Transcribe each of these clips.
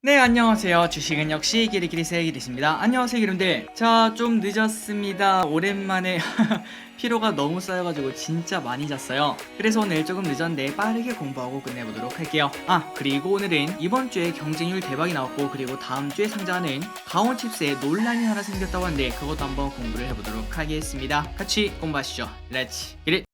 네 안녕하세요. 주식은 역시 기리기리세 기리십니다. 안녕하세요 여러분들. 자 좀 늦었습니다. 오랜만에 피로가 너무 쌓여가지고 진짜 많이 잤어요. 그래서 오늘 조금 늦었는데 빠르게 공부하고 끝내보도록 할게요. 아 그리고 오늘은 이번 주에 경쟁률 대박이 나왔고 그리고 다음 주에 상장하는 가온칩스에 논란이 하나 생겼다고 하는데 그것도 한번 공부를 해보도록 하겠습니다. 같이 공부하시죠. 렛츠 기릿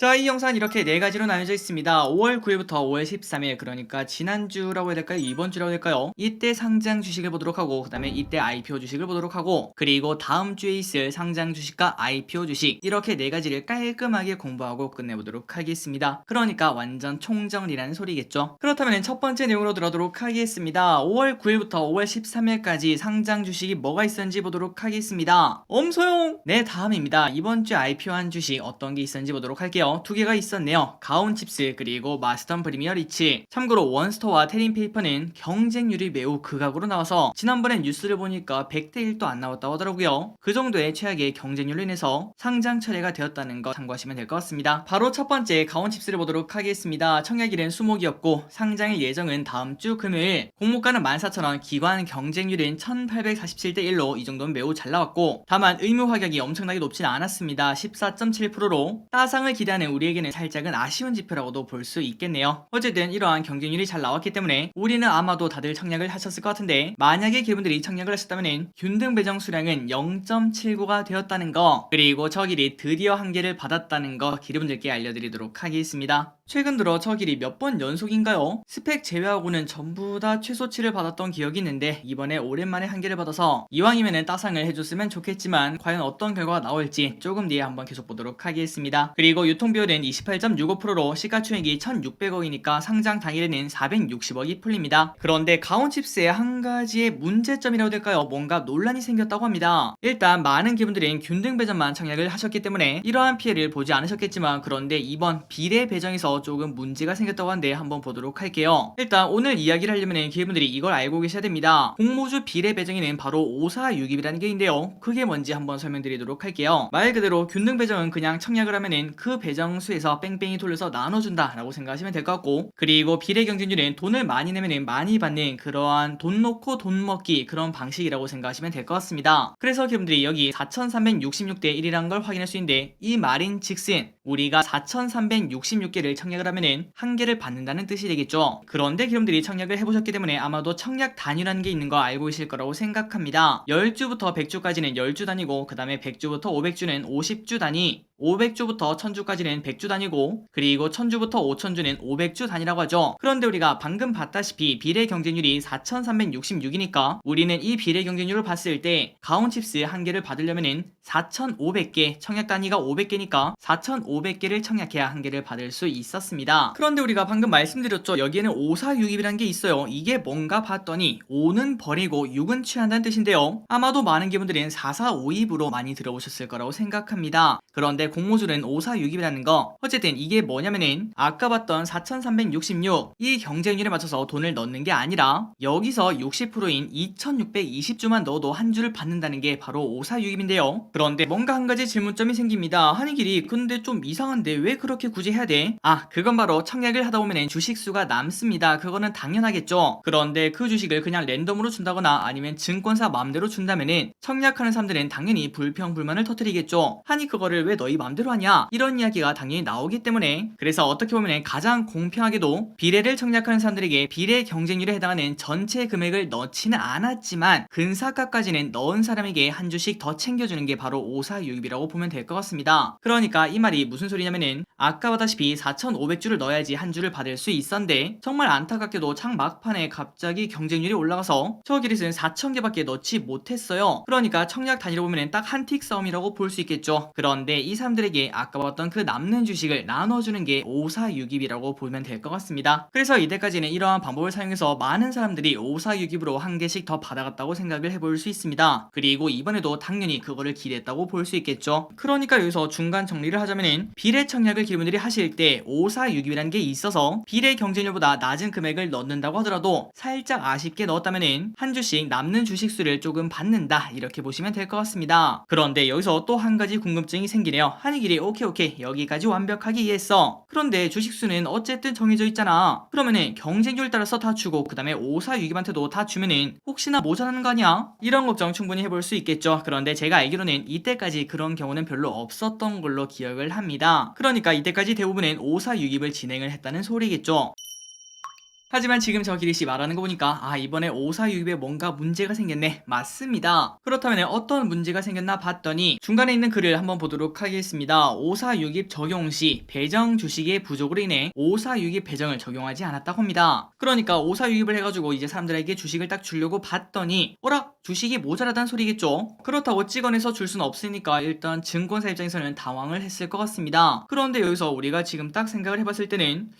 자, 이 영상 이렇게 네 가지로 나뉘어져 있습니다. 5월 9일부터 5월 13일, 그러니까 지난주라고 해야 될까요? 이번 주라고 해야 될까요? 이때 상장 주식을 보도록 하고, 그 다음에 이때 IPO 주식을 보도록 하고, 그리고 다음 주에 있을 상장 주식과 IPO 주식, 이렇게 네 가지를 깔끔하게 공부하고 끝내보도록 하겠습니다. 그러니까 완전 총정리라는 소리겠죠? 그렇다면 첫 번째 내용으로 들어도록 하겠습니다. 5월 9일부터 5월 13일까지 상장 주식이 뭐가 있었는지 보도록 하겠습니다. 엄소용! 네, 다음입니다. 이번 주 IPO한 주식 어떤 게 있었는지 보도록 할게요. 두 개가 있었네요. 가온 칩스 그리고 마스턴 프리미어 리치. 참고로 원스토어와 테린 페이퍼는 경쟁률이 매우 극악으로 나와서 지난번에 뉴스를 보니까 100대 1도 안 나왔다고 하더라고요. 그 정도의 최악의 경쟁률로 인해서 상장 처리가 되었다는 거 참고하시면 될 것 같습니다. 바로 첫 번째 가온 칩스를 보도록 하겠습니다. 청약일은 수목이었고 상장일 예정은 다음 주 금요일. 공모가는 14,000원, 기관 경쟁률은 1847대 1로 이 정도는 매우 잘 나왔고 다만 의무 확약이 엄청나게 높지는 않았습니다. 14.7%로 따상을 기대하는 우리에게는 살짝은 아쉬운 지표라고도 볼 수 있겠네요. 어쨌든 이러한 경쟁률이 잘 나왔기 때문에 우리는 아마도 다들 청약을 하셨을 것 같은데 만약에 기분들이 청약을 하셨다면 균등 배정 수량은 0.79가 되었다는 거 그리고 저 길이 드디어 한 개를 받았다는 거 기르분들께 알려드리도록 하겠습니다. 최근 들어 저 길이 몇 번 연속인가요? 스펙 제외하고는 전부 다 최소치를 받았던 기억이 있는데 이번에 오랜만에 한 개를 받아서 이왕이면은 따상을 해줬으면 좋겠지만 과연 어떤 결과가 나올지 조금 뒤에 한번 계속 보도록 하겠습니다. 그리고 유통 비율은 28.65%로 시가총액이 1,600억이니까 상장 당일에는 460억이 풀립니다. 그런데 가온칩스의 한 가지의 문제점이라고 될까요? 뭔가 논란이 생겼다고 합니다. 일단 많은 기분들은 균등 배정만 청약을 하셨기 때문에 이러한 피해를 보지 않으셨겠지만 그런데 이번 비례 배정에서 조금 문제가 생겼다고 하는데 한번 보도록 할게요. 일단 오늘 이야기를 하려면 기분들이 이걸 알고 계셔야 됩니다. 공모주 비례 배정에는 바로 546입이라는 게 있는데요. 그게 뭔지 한번 설명드리도록 할게요. 말 그대로 균등 배정은 그냥 청약을 하면은 그 배정 수에서 뺑뺑이 돌려서 나눠준다 라고 생각하시면 될 것 같고 그리고 비례 경쟁률은 돈을 많이 내면은 많이 받는 그러한 돈 놓고 돈 먹기 그런 방식이라고 생각하시면 될 것 같습니다. 그래서 여러분들이 여기 4366대 1이라는 걸 확인할 수 있는데 이 말인 즉슨 우리가 4366개를 청약을 하면은 한 개를 받는다는 뜻이 되겠죠. 그런데 여러분들이 청약을 해보셨기 때문에 아마도 청약 단위라는 게 있는 거 알고 계실 거라고 생각합니다. 10주부터 100주까지는 10주 단위고 그 다음에 100주부터 500주는 50주 단위 500주부터 1000주까지는 100주 단위고 그리고 1000주부터 5000주는 500주 단위라고 하죠. 그런데 우리가 방금 봤다시피 비례 경쟁률이 4366이니까 우리는 이 비례 경쟁률을 봤을 때 가온 칩스 한 개를 받으려면은 4500개 청약 단위가 500개니까 4500 개를 청약해야 한 개를 받을 수 있었습니다. 그런데 우리가 방금 말씀드렸죠. 여기에는 546입이라는 게 있어요. 이게 뭔가 봤더니 5는 버리고 6은 취한다는 뜻인데요. 아마도 많은 기분들은 4452입으로 많이 들어보셨을 거라고 생각합니다. 그런데 공모술은 546이라는 거 어쨌든 이게 뭐냐면은 아까 봤던 4366 이 경쟁률에 맞춰서 돈을 넣는 게 아니라 여기서 60%인 2620주만 넣어도 한 주를 받는다는 게 바로 546입인데요 그런데 뭔가 한 가지 질문점이 생깁니다 한이길이 근데 좀 이상한데 왜 그렇게 굳이 해야 돼? 아 그건 바로 청약을 하다 보면 주식수가 남습니다. 그거는 당연하겠죠. 그런데 그 주식을 그냥 랜덤으로 준다거나 아니면 증권사 맘대로 준다면은 청약하는 사람들은 당연히 불평 불만을 터뜨리겠죠. 아니 그거를 왜 너희 맘대로 하냐? 이런 이야기가 당연히 나오기 때문에. 그래서 어떻게 보면 가장 공평하게도 비례를 청약하는 사람들에게 비례 경쟁률에 해당하는 전체 금액을 넣지는 않았지만 근사가까지는 넣은 사람에게 한 주씩 더 챙겨주는 게 바로 546입이라고 보면 될 것 같습니다. 그러니까 이 말이 무슨 소리냐면은 아까 보다시피 4,500주를 넣어야지 한 주를 받을 수 있었는데 정말 안타깝게도 창 막판에 갑자기 경쟁률이 올라가서 저 기릿은 4,000개밖에 넣지 못했어요. 그러니까 청약 단위로 보면 딱 한 틱 싸움이라고 볼 수 있겠죠. 그런데 이 사람들에게 아까 봤던 그 남는 주식을 나눠주는 게 546입이라고 보면 될 것 같습니다. 그래서 이때까지는 이러한 방법을 사용해서 많은 사람들이 546입으로 한 개씩 더 받아갔다고 생각을 해볼 수 있습니다. 그리고 이번에도 당연히 그거를 기대했다고 볼 수 있겠죠. 그러니까 여기서 중간 정리를 하자면 은 비례 청약을 기분들이 하실 때 546입이라는 게 있어서 비례 경쟁률보다 낮은 금액을 넣는다고 하더라도 살짝 아쉽게 넣었다면은 한 주씩 남는 주식 수를 조금 받는다 이렇게 보시면 될 것 같습니다. 그런데 여기서 또 한 가지 궁금증이 생기네요. 한이길이 오케이 오케이 여기까지 완벽하게 이해했어. 그런데 주식 수는 어쨌든 정해져 있잖아. 그러면은 경쟁률 따라서 다 주고 그 다음에 5462한테도 다 주면은 혹시나 모자라는 거 아니야? 이런 걱정 충분히 해볼 수 있겠죠. 그런데 제가 알기로는 이때까지 그런 경우는 별로 없었던 걸로 기억을 합니다. 그러니까 이때까지 대부분은 5462을 진행을 했다는 소리겠죠. 하지만 지금 저 기리씨 말하는 거 보니까 아 이번에 5462에 뭔가 문제가 생겼네. 맞습니다. 그렇다면 어떤 문제가 생겼나 봤더니 중간에 있는 글을 한번 보도록 하겠습니다. 5462 적용 시 배정 주식의 부족으로 인해 5462 배정을 적용하지 않았다고 합니다. 그러니까 5462을 해가지고 이제 사람들에게 주식을 딱 주려고 봤더니 어라 주식이 모자라다는 소리겠죠? 그렇다고 찍어내서 줄 수는 없으니까 일단 증권사 입장에서는 당황을 했을 것 같습니다. 그런데 여기서 우리가 지금 딱 생각을 해봤을 때는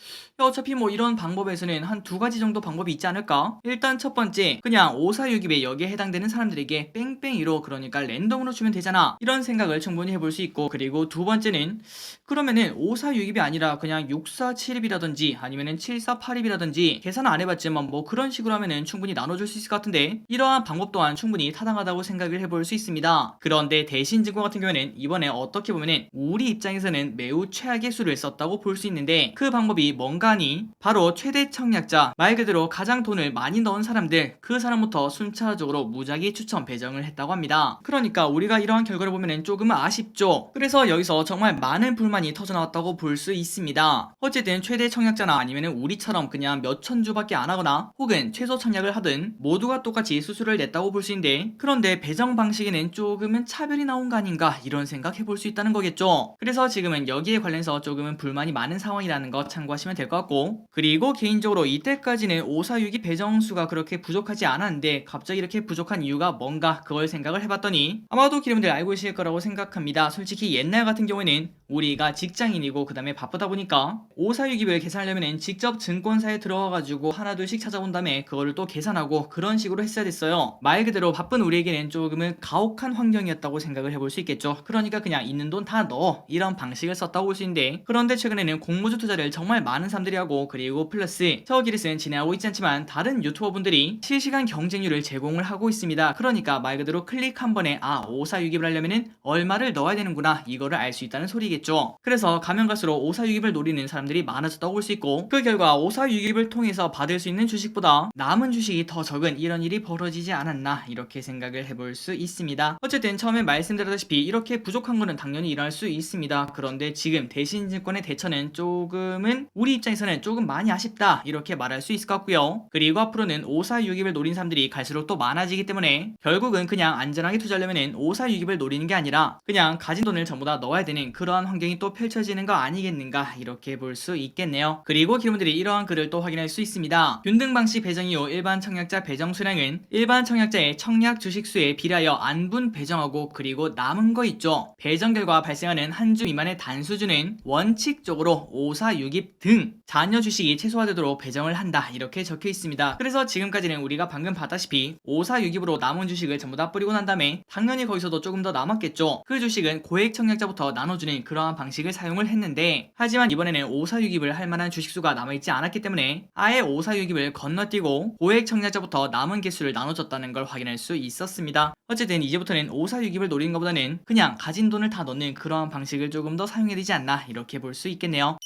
야, 어차피 뭐 이런 방법에서는 한 두 가지 정도 방법이 있지 않을까? 일단 첫 번째, 그냥 5462에 여기에 해당되는 사람들에게 뺑뺑이로 그러니까 랜덤으로 주면 되잖아. 이런 생각을 충분히 해볼 수 있고 그리고 두 번째는 그러면은 5462이 아니라 그냥 6472이라든지 아니면은 7482이라든지 계산 안 해봤지만 뭐 그런 식으로 하면은 충분히 나눠줄 수 있을 것 같은데 이러한 방법 또한 충분히 타당하다고 생각을 해볼 수 있습니다. 그런데 대신 증권 같은 경우에는 이번에 어떻게 보면은 우리 입장에서는 매우 최악의 수를 썼다고 볼 수 있는데 그 방법이 뭔가 하니 바로 최대 청약 자 말 그대로 가장 돈을 많이 넣은 사람들 그 사람부터 순차적으로 무작위 추천 배정을 했다고 합니다. 그러니까 우리가 이러한 결과를 보면은 조금은 아쉽죠. 그래서 여기서 정말 많은 불만이 터져나왔다고 볼 수 있습니다. 어쨌든 최대 청약자나 아니면은 우리처럼 그냥 몇천 주밖에 안 하거나 혹은 최소 청약을 하든 모두가 똑같이 수수료를 냈다고 볼 수 있는데 그런데 배정 방식에는 조금은 차별이 나온 거 아닌가 이런 생각 해볼 수 있다는 거겠죠. 그래서 지금은 여기에 관련해서 조금은 불만이 많은 상황이라는 거 참고하시면 될 것 같고 그리고 개인적으로 이 때까지는 5462 배정수가 그렇게 부족하지 않았는데 갑자기 이렇게 부족한 이유가 뭔가 그걸 생각을 해봤더니 아마도 기름들 알고 계실 거라고 생각합니다. 솔직히 옛날 같은 경우에는 우리가 직장인이고 그 다음에 바쁘다 보니까 5462를 계산하려면 직접 증권사에 들어가가지고 하나 둘씩 찾아본 다음에 그거를 또 계산하고 그런 식으로 했어야 됐어요. 말 그대로 바쁜 우리에게는 조금은 가혹한 환경이었다고 생각을 해볼 수 있겠죠. 그러니까 그냥 있는 돈 다 넣어 이런 방식을 썼다고 볼 수 있는데 그런데 최근에는 공모주 투자를 정말 많은 사람들이 하고 그리고 플러스 저기 리스는 진행하고 있지 않지만 다른 유튜버 분들이 실시간 경쟁률을 제공을 하고 있습니다. 그러니까 말 그대로 클릭 한 번에 아 5462를 하려면은 얼마를 넣어야 되는구나 이거를 알 수 있다는 소리겠죠. 그래서 가면 갈수록 5462을 노리는 사람들이 많아졌다고 볼 수 있고 그 결과 5462를 통해서 받을 수 있는 주식보다 남은 주식이 더 적은 이런 일이 벌어지지 않았나 이렇게 생각을 해볼 수 있습니다. 어쨌든 처음에 말씀드렸다시피 이렇게 부족한 거는 당연히 일어날 수 있습니다. 그런데 지금 대신증권의 대처는 조금은 우리 입장에서는 조금 많이 아쉽다 이렇게 말할 수 있을 것 같고요. 그리고 앞으로는 5462을 노린 사람들이 갈수록 또 많아지기 때문에 결국은 그냥 안전하게 투자하려면 5462을 노리는 게 아니라 그냥 가진 돈을 전부 다 넣어야 되는 그러한 환경이 또 펼쳐지는 거 아니겠는가 이렇게 볼 수 있겠네요. 그리고 기름들이 이러한 글을 또 확인할 수 있습니다. 균등 방식 배정 이후 일반 청약자 배정 수량은 일반 청약자의 청약 주식 수에 비례하여 안분 배정하고 그리고 남은 거 있죠. 배정 결과 발생하는 한 주 미만의 단수주는 원칙적으로 5462 등 잔여 주식이 최소화되도록 배정을 한다 이렇게 적혀 있습니다. 그래서 지금까지는 우리가 방금 봤다시피 5462으로 남은 주식을 전부 다 뿌리고 난 다음에 당연히 거기서도 조금 더 남았겠죠. 그 주식은 고액 청약자부터 나눠주는 그러한 방식을 사용을 했는데 하지만 이번에는 5462을 할 만한 주식수가 남아있지 않았기 때문에 아예 5462을 건너뛰고 고액 청약자부터 남은 개수를 나눠줬다는 걸 확인할 수 있었습니다. 어쨌든 이제부터는 5462을 노리는 것보다는 그냥 가진 돈을 다 넣는 그러한 방식을 조금 더 사용해야 되지 않나 이렇게 볼 수 있겠네요.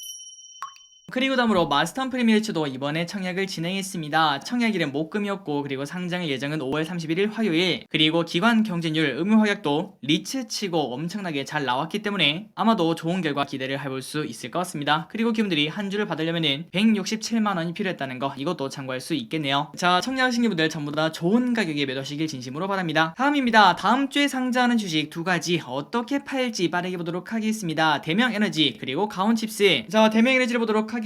그리고 다음으로 마스턴 프리미어츠도 이번에 청약을 진행했습니다. 청약일은 목금이었고 그리고 상장 예정은 5월 31일 화요일 그리고 기관 경쟁률 의무 확약도 리츠치고 엄청나게 잘 나왔기 때문에 아마도 좋은 결과 기대를 해볼 수 있을 것 같습니다. 그리고 기분들이 한 주를 받으려면 은 167만 원이 필요했다는 거 이것도 참고할 수 있겠네요. 자 청약하신 분들 전부 다 좋은 가격에 매도하시길 진심으로 바랍니다. 다음입니다. 다음 주에 상장하는 주식 두 가지 어떻게 팔지 빠르게 보도록 하겠습니다. 대명 에너지 그리고 가온칩스 자 대명 에너지를 보도록 하겠습니다.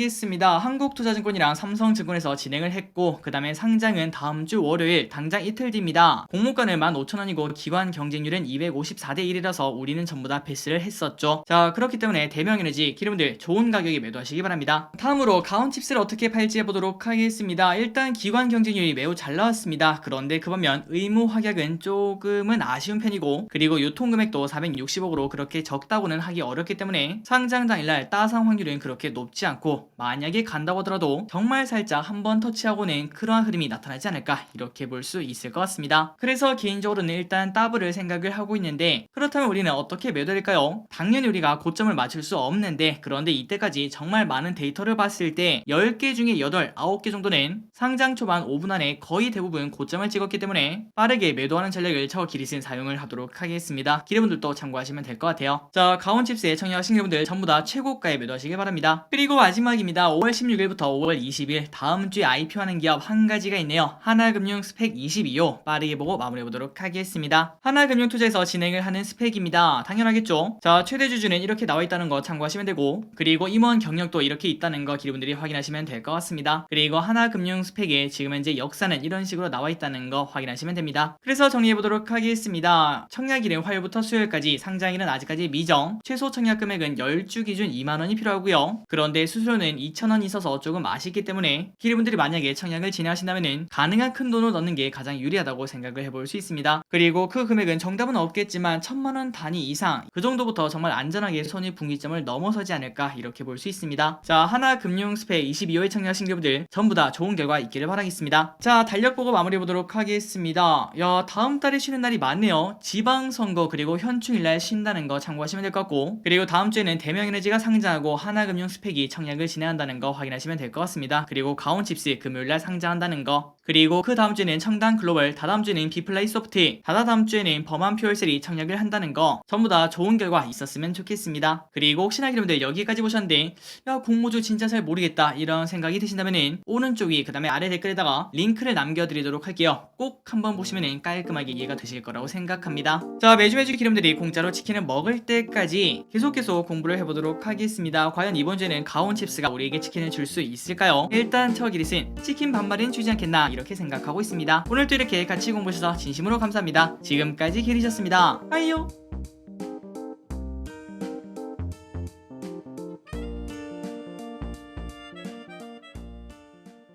한국투자증권이랑 삼성증권에서 진행을 했고 그 다음에 상장은 다음 주 월요일 당장 이틀 뒤입니다. 공모가는 15,000원이고 기관 경쟁률은 254대 1이라서 우리는 전부 다 패스를 했었죠. 자 그렇기 때문에 대명에너지 기름들 좋은 가격에 매도하시기 바랍니다. 다음으로 가온칩스를 어떻게 팔지 해보도록 하겠습니다. 일단 기관 경쟁률이 매우 잘 나왔습니다. 그런데 그 반면 의무 확약은 조금은 아쉬운 편이고 그리고 유통 금액도 460억으로 그렇게 적다고는 하기 어렵기 때문에 상장 당일날 따상 확률은 그렇게 높지 않고 만약에 간다고 하더라도 정말 살짝 한 번 터치하고는 그러한 흐름이 나타나지 않을까 이렇게 볼 수 있을 것 같습니다. 그래서 개인적으로는 일단 더블을 생각을 하고 있는데 그렇다면 우리는 어떻게 매도될까요? 당연히 우리가 고점을 맞출 수 없는데 그런데 이때까지 정말 많은 데이터를 봤을 때 10개 중에 8, 9개 정도는 상장 초반 5분 안에 거의 대부분 고점을 찍었기 때문에 빠르게 매도하는 전략을 저 기리슨 사용을 하도록 하겠습니다. 기대분들도 참고하시면 될 것 같아요. 자, 가온칩스에 청약하신 여러분들 전부 다 최고가에 매도하시길 바랍니다. 그리고 마지막 입니다. 5월 16일부터 5월 20일 다음 주에 IPO하는 기업 한 가지가 있네요. 하나금융 스펙 22호 빠르게 보고 마무리해보도록 하겠습니다. 하나금융 투자에서 진행을 하는 스펙입니다. 당연하겠죠. 자, 최대 주주는 이렇게 나와 있다는 거 참고하시면 되고 그리고 임원 경력도 이렇게 있다는 거 기분들이 확인하시면 될 것 같습니다. 그리고 하나금융 스펙에 지금 현재 역사는 이런 식으로 나와 있다는 거 확인하시면 됩니다. 그래서 정리해보도록 하겠습니다. 청약일은 화요일부터 수요일까지 상장일은 아직까지 미정 최소 청약 금액은 10주 기준 2만원이 필요하고요. 그런데 수수료 는 2천원 있어서 조금 아쉽기 때문에 기리분들이 만약에 청약을 진행하신다면 가능한 큰 돈을 넣는 게 가장 유리하다고 생각을 해볼 수 있습니다. 그리고 그 금액은 정답은 없겠지만 천만원 단위 이상 그 정도부터 정말 안전하게 손익분기점을 넘어서지 않을까 이렇게 볼 수 있습니다. 자 하나금융스페 22호에 청약하신 분들 전부 다 좋은 결과 있기를 바라겠습니다. 자 달력 보고 마무리해 보도록 하겠습니다. 야 다음 달에 쉬는 날이 많네요. 지방선거 그리고 현충일날 쉰다는 거 참고하시면 될 것 같고 그리고 다음 주에는 대명에너지가 상장하고 하나금융 스펙이 청약을 진행한다는 거 확인하시면 될 것 같습니다. 그리고 가온 칩스 금요일날 상장한다는 거 그리고 그 다음 주에는 청당 글로벌 다다음 주에는 비플라이 소프트 다다다음 주에는 범한 퓨얼셀이 청약을 한다는 거 전부 다 좋은 결과 있었으면 좋겠습니다. 그리고 혹시나 여러분들 여기까지 보셨는데 야 공모주 진짜 잘 모르겠다 이런 생각이 드신다면은 오른쪽 위 그다음에 아래 댓글에다가 링크를 남겨드리도록 할게요. 꼭 한번 보시면은 깔끔하게 이해가 되실 거라고 생각합니다. 자 매주 매주 기름들이 공짜로 치킨을 먹을 때까지 계속 계속 공부를 해보도록 하겠습니다. 과연 이번 주에는 가온 칩스가 우리에게 치킨을 줄 수 있을까요? 일단 저 기릿은 치킨 반말은 주지 않겠나 이렇게 생각하고 있습니다. 오늘도 이렇게 같이 공부해주셔서 진심으로 감사합니다. 지금까지 기리셨습니다. 빠이요.